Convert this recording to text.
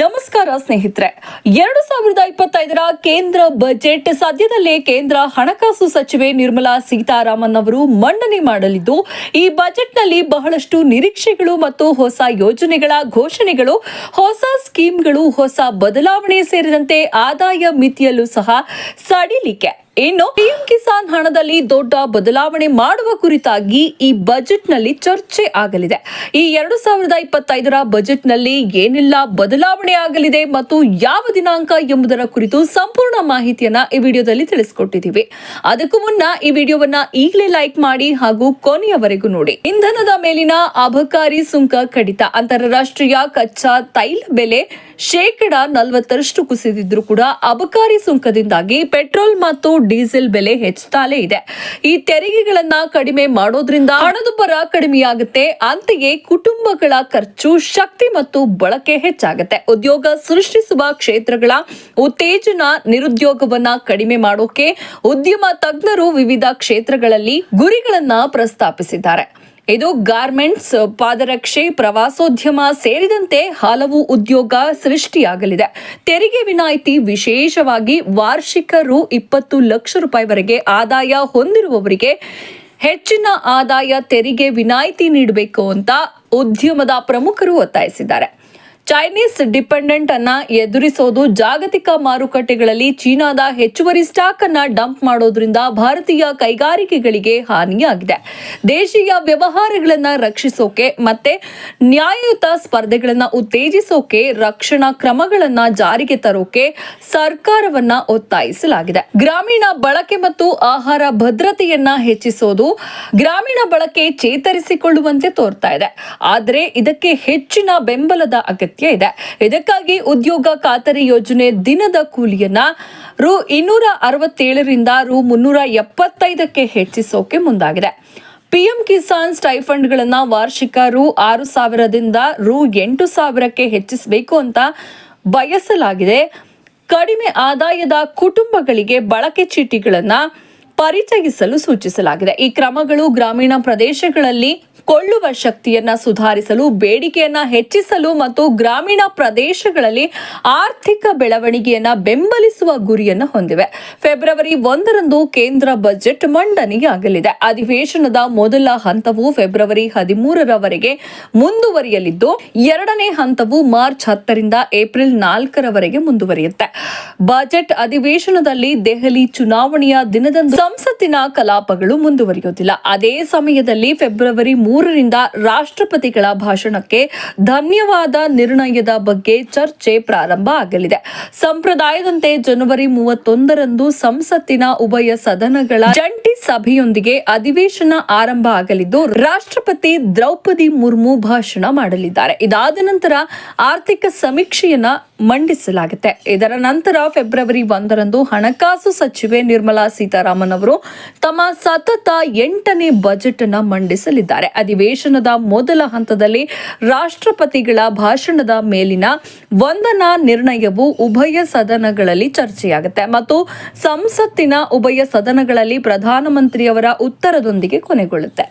ನಮಸ್ಕಾರ ಸ್ನೇಹಿತರೆ. ಎರಡು ಸಾವಿರದ ಇಪ್ಪತ್ತೈದರ ಕೇಂದ್ರ ಬಜೆಟ್ ಸದ್ಯದಲ್ಲೇ ಕೇಂದ್ರ ಹಣಕಾಸು ಸಚಿವೆ ನಿರ್ಮಲಾ ಸೀತಾರಾಮನ್ ಅವರು ಮಂಡನೆ ಮಾಡಲಿದ್ದು, ಈ ಬಜೆಟ್ನಲ್ಲಿ ಬಹಳಷ್ಟು ನಿರೀಕ್ಷೆಗಳು ಮತ್ತು ಹೊಸ ಯೋಜನೆಗಳ ಘೋಷಣೆಗಳು, ಹೊಸ ಸ್ಕೀಮ್ಗಳು, ಹೊಸ ಬದಲಾವಣೆ ಸೇರಿದಂತೆ ಆದಾಯ ಮಿತಿಯಲ್ಲೂ ಸಹ ಸಡಿಲಿಕೆ. ಇನ್ನು ಪಿಎಂ ಕಿಸಾನ್ ಹಣದಲ್ಲಿ ದೊಡ್ಡ ಬದಲಾವಣೆ ಮಾಡುವ ಕುರಿತಾಗಿ ಈ ಬಜೆಟ್ನಲ್ಲಿ ಚರ್ಚೆ ಆಗಲಿದೆ. ಈ ಎರಡು ಸಾವಿರದ ಇಪ್ಪತ್ತೈದರ ಬಜೆಟ್ನಲ್ಲಿ ಏನೆಲ್ಲ ಬದಲಾವಣೆ ಆಗಲಿದೆ ಮತ್ತು ಯಾವ ದಿನಾಂಕ ಎಂಬುದರ ಕುರಿತು ಸಂಪೂರ್ಣ ಮಾಹಿತಿಯನ್ನ ಈ ವಿಡಿಯೋದಲ್ಲಿ ತಿಳಿಸಿಕೊಟ್ಟಿದ್ದೀವಿ. ಅದಕ್ಕೂ ಮುನ್ನ ಈ ವಿಡಿಯೋವನ್ನ ಈಗಲೇ ಲೈಕ್ ಮಾಡಿ ಹಾಗೂ ಕೊನೆಯವರೆಗೂ ನೋಡಿ. ಇಂಧನದ ಮೇಲಿನ ಅಬಕಾರಿ ಸುಂಕ ಕಡಿತ, ಅಂತಾರಾಷ್ಟ್ರೀಯ ಕಚ್ಚಾ ತೈಲ ಬೆಲೆ ಶೇಕಡ ನಲವತ್ತರಷ್ಟು ಕುಸಿದಿದ್ರು ಕೂಡ ಅಬಕಾರಿ ಸುಂಕದಿಂದಾಗಿ ಪೆಟ್ರೋಲ್ ಮತ್ತು ಡೀಸೆಲ್ ಬೆಲೆ ಹೆಚ್ಚುತ್ತಲೇ ಇದೆ. ಈ ತೆರಿಗೆಗಳನ್ನ ಕಡಿಮೆ ಮಾಡೋದ್ರಿಂದ ಹಣದುಬ್ಬರ ಕಡಿಮೆಯಾಗುತ್ತೆ. ಅಂತೆಯೇ ಕುಟುಂಬಗಳ ಖರ್ಚು, ಶಕ್ತಿ ಮತ್ತು ಬಳಕೆ ಹೆಚ್ಚಾಗುತ್ತೆ. ಉದ್ಯೋಗ ಸೃಷ್ಟಿಸುವ ಕ್ಷೇತ್ರಗಳ ಉತ್ತೇಜನ ನಿರುದ್ಯೋಗವನ್ನ ಕಡಿಮೆ ಮಾಡೋಕೆ ಉದ್ಯಮ ತಜ್ಞರು ವಿವಿಧ ಕ್ಷೇತ್ರಗಳಲ್ಲಿ ಗುರಿಗಳನ್ನ ಪ್ರಸ್ತಾಪಿಸಿದ್ದಾರೆ. ಇದು ಗಾರ್ಮೆಂಟ್ಸ್ ಪಾದರಕ್ಷೆ, ಪ್ರವಾಸೋದ್ಯಮ ಸೇರಿದಂತೆ ಹಲವು ಉದ್ಯೋಗ ಸೃಷ್ಟಿಯಾಗಲಿದೆ. ತೆರಿಗೆ ವಿನಾಯಿತಿ ವಿಶೇಷವಾಗಿ ವಾರ್ಷಿಕ ರು ಇಪ್ಪತ್ತು ಲಕ್ಷ ರೂಪಾಯಿವರೆಗೆ ಆದಾಯ ಹೊಂದಿರುವವರಿಗೆ ಹೆಚ್ಚಿನ ಆದಾಯ ತೆರಿಗೆ ವಿನಾಯಿತಿ ನೀಡಬೇಕು ಅಂತ ಉದ್ಯಮದ ಪ್ರಮುಖರು ಒತ್ತಾಯಿಸಿದ್ದಾರೆ. ಚೈನೀಸ್ ಡಿಪೆಂಡೆಂಟ್ ಅನ್ನ ಎದುರಿಸೋದು ಜಾಗತಿಕ ಮಾರುಕಟ್ಟೆಗಳಲ್ಲಿ ಚೀನಾದ ಹೆಚ್ಚುವರಿ ಸ್ಟಾಕ್ ಅನ್ನ ಡಂಪ್ ಮಾಡೋದ್ರಿಂದ ಭಾರತೀಯ ಕೈಗಾರಿಕೆಗಳಿಗೆ ಹಾನಿಯಾಗಿದೆ. ದೇಶೀಯ ವ್ಯವಹಾರಗಳನ್ನ ರಕ್ಷಿಸೋಕೆ ಮತ್ತೆ ನ್ಯಾಯಯುತ ಸ್ಪರ್ಧೆಗಳನ್ನ ಉತ್ತೇಜಿಸೋಕೆ ರಕ್ಷಣಾ ಕ್ರಮಗಳನ್ನ ಜಾರಿಗೆ ತರೋಕೆ ಸರ್ಕಾರವನ್ನ ಒತ್ತಾಯಿಸಲಾಗಿದೆ. ಗ್ರಾಮೀಣ ಬಳಕೆ ಮತ್ತು ಆಹಾರ ಭದ್ರತೆಯನ್ನ ಹೆಚ್ಚಿಸೋದು ಗ್ರಾಮೀಣ ಬಳಕೆ ಚೇತರಿಸಿಕೊಳ್ಳುವಂತೆ ತೋರ್ತಾ ಇದೆ. ಆದರೆ ಇದಕ್ಕೆ ಹೆಚ್ಚಿನ ಬೆಂಬಲದ ಅಗತ್ಯ ಇದೆ. ಇದಕ್ಕಾಗಿ ಉದ್ಯೋಗ ಖಾತರಿ ಯೋಜನೆ ದಿನದ ಕೂಲಿಯನ್ನ ರು ಇನ್ನೂರ ಅರವತ್ತೇಳರಿಂದ ರು ಮುನ್ನೂರ ಎಪ್ಪತ್ತೈದಕ್ಕೆ ಹೆಚ್ಚಿಸೋಕೆ ಮುಂದಾಗಿದೆ. ಪಿಎಂ ಕಿಸಾನ್ ಸ್ಟೈಫಂಡ್ಗಳನ್ನು ವಾರ್ಷಿಕ ರು ಆರು ಸಾವಿರದಿಂದ ರು ಎಂಟು ಸಾವಿರಕ್ಕೆ ಹೆಚ್ಚಿಸಬೇಕು ಅಂತ ಬಯಸಲಾಗಿದೆ. ಕಡಿಮೆ ಆದಾಯದ ಕುಟುಂಬಗಳಿಗೆ ಬಳಕೆ ಚೀಟಿಗಳನ್ನ ಪರಿಚಯಿಸಲು ಸೂಚಿಸಲಾಗಿದೆ. ಈ ಕ್ರಮಗಳು ಗ್ರಾಮೀಣ ಪ್ರದೇಶಗಳಲ್ಲಿ ಕೊಳ್ಳುವ ಶಕ್ತಿಯನ್ನ ಸುಧಾರಿಸಲು, ಬೇಡಿಕೆಯನ್ನ ಹೆಚ್ಚಿಸಲು ಮತ್ತು ಗ್ರಾಮೀಣ ಪ್ರದೇಶಗಳಲ್ಲಿ ಆರ್ಥಿಕ ಬೆಳವಣಿಗೆಯನ್ನ ಬೆಂಬಲಿಸುವ ಗುರಿಯನ್ನು ಹೊಂದಿವೆ. ಫೆಬ್ರವರಿ ಒಂದರಂದು ಕೇಂದ್ರ ಬಜೆಟ್ ಮಂಡನೆಯಾಗಲಿದೆ. ಅಧಿವೇಶನದ ಮೊದಲ ಹಂತವು ಫೆಬ್ರವರಿ ಹದಿಮೂರರವರೆಗೆ ಮುಂದುವರಿಯಲಿದ್ದು, ಎರಡನೇ ಹಂತವು ಮಾರ್ಚ್ ಹತ್ತರಿಂದ ಏಪ್ರಿಲ್ ನಾಲ್ಕರವರೆಗೆ ಮುಂದುವರಿಯುತ್ತೆ. ಬಜೆಟ್ ಅಧಿವೇಶನದಲ್ಲಿ ದೆಹಲಿ ಚುನಾವಣೆಯ ದಿನದಂದು ಸಂಸತ್ತಿನ ಕಲಾಪಗಳು ಮುಂದುವರಿಯುವುದಿಲ್ಲ. ಅದೇ ಸಮಯದಲ್ಲಿ ಫೆಬ್ರವರಿ ಮೂರರಿಂದ ರಾಷ್ಟ್ರಪತಿಗಳ ಭಾಷಣಕ್ಕೆ ಧನ್ಯವಾದ ನಿರ್ಣಯದ ಬಗ್ಗೆ ಚರ್ಚೆ ಪ್ರಾರಂಭ ಆಗಲಿದೆ. ಸಂಪ್ರದಾಯದಂತೆ ಜನವರಿ ಮೂವತ್ತೊಂದರಂದು ಸಂಸತ್ತಿನ ಉಭಯ ಸದನಗಳ ಜಂಟಿ ಸಭೆಯೊಂದಿಗೆ ಅಧಿವೇಶನ ಆರಂಭ ಆಗಲಿದ್ದು, ರಾಷ್ಟ್ರಪತಿ ದ್ರೌಪದಿ ಮುರ್ಮು ಭಾಷಣ ಮಾಡಲಿದ್ದಾರೆ. ಇದಾದ ನಂತರ ಆರ್ಥಿಕ ಸಮೀಕ್ಷೆಯನ್ನ ಮಂಡಿಸಲಾಗುತ್ತೆ. ಇದರ ನಂತರ ಫೆಬ್ರವರಿ ಒಂದರಂದು ಹಣಕಾಸು ಸಚಿವೆ ನಿರ್ಮಲಾ ಸೀತಾರಾಮನ್ ಅವರು ತಮ್ಮ ಸತತ ಎಂಟನೇ ಬಜೆಟ್ ಅನ್ನ ಮಂಡಿಸಲಿದ್ದಾರೆ. ಅಧಿವೇಶನದ ಮೊದಲ ಹಂತದಲ್ಲಿ ರಾಷ್ಟ್ರಪತಿಗಳ ಭಾಷಣದ ಮೇಲಿನ ವಂದನಾ ನಿರ್ಣಯವು ಉಭಯ ಸದನಗಳಲ್ಲಿ ಚರ್ಚೆಯಾಗುತ್ತೆ. ಮತ್ತು ಸಂಸತ್ತಿನ ಉಭಯ ಸದನಗಳಲ್ಲಿ ಪ್ರಧಾನಮಂತ್ರಿಯವರ ಉತ್ತರದೊಂದಿಗೆ ಕೊನೆಗೊಳ್ಳುತ್ತೆ.